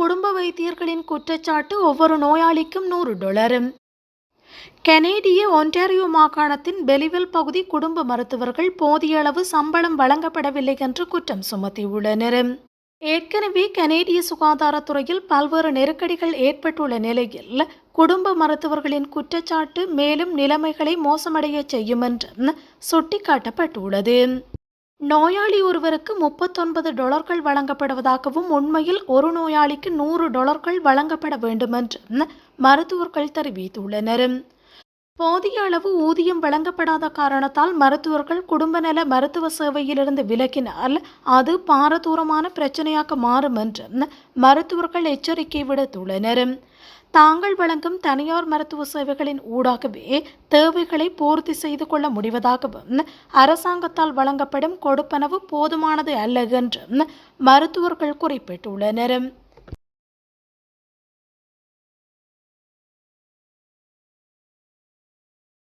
குடும்ப வைத்தியர்களின் குற்றச்சாட்டு ஒவ்வொரு நோயாளிக்கும் நூறு டொலரும். கெனேடிய ஒன்டாரியோ மாகாணத்தின் பெலிவெல் பகுதி குடும்ப மருத்துவர்கள் போதிய அளவு சம்பளம் வழங்கப்படவில்லை என்று குற்றம் சுமத்தியுள்ளனர். ஏற்கனவே கனேடிய சுகாதாரத்துறையில் பல்வேறு நெருக்கடிகள் ஏற்பட்டுள்ள நிலையில் குடும்ப மருத்துவர்களின் குற்றச்சாட்டு மேலும் நிலைமைகளை மோசமடைய செய்யும் என்றும் சுட்டிக்காட்டப்பட்டுள்ளது. நோயாளி ஒருவருக்கு முப்பத்தொன்பது டாலர்கள் வழங்கப்படுவதாகவும் உண்மையில் ஒரு நோயாளிக்கு நூறு டாலர்கள் வழங்கப்பட வேண்டுமென்று மருத்துவர்கள் தெரிவித்துள்ளனர். போதிய அளவு ஊதியம் வழங்கப்படாத காரணத்தால் மருத்துவர்கள் குடும்ப நல மருத்துவ சேவையிலிருந்து விலகினால் அது பாரதூரமான பிரச்சனையாக மாறும் என்று மருத்துவர்கள் எச்சரிக்கை விடுத்துள்ளனர். தாங்கள் வழங்கும் தனியார் மருத்துவ சேவைகளின் ஊடாகவே தேவைகளை பூர்த்தி செய்து கொள்ள முடிவதாகவும் அரசாங்கத்தால் வழங்கப்படும் கொடுப்பனவு போதுமானது அல்ல என்றும் மருத்துவர்கள் குறிப்பிட்டுள்ளனர்.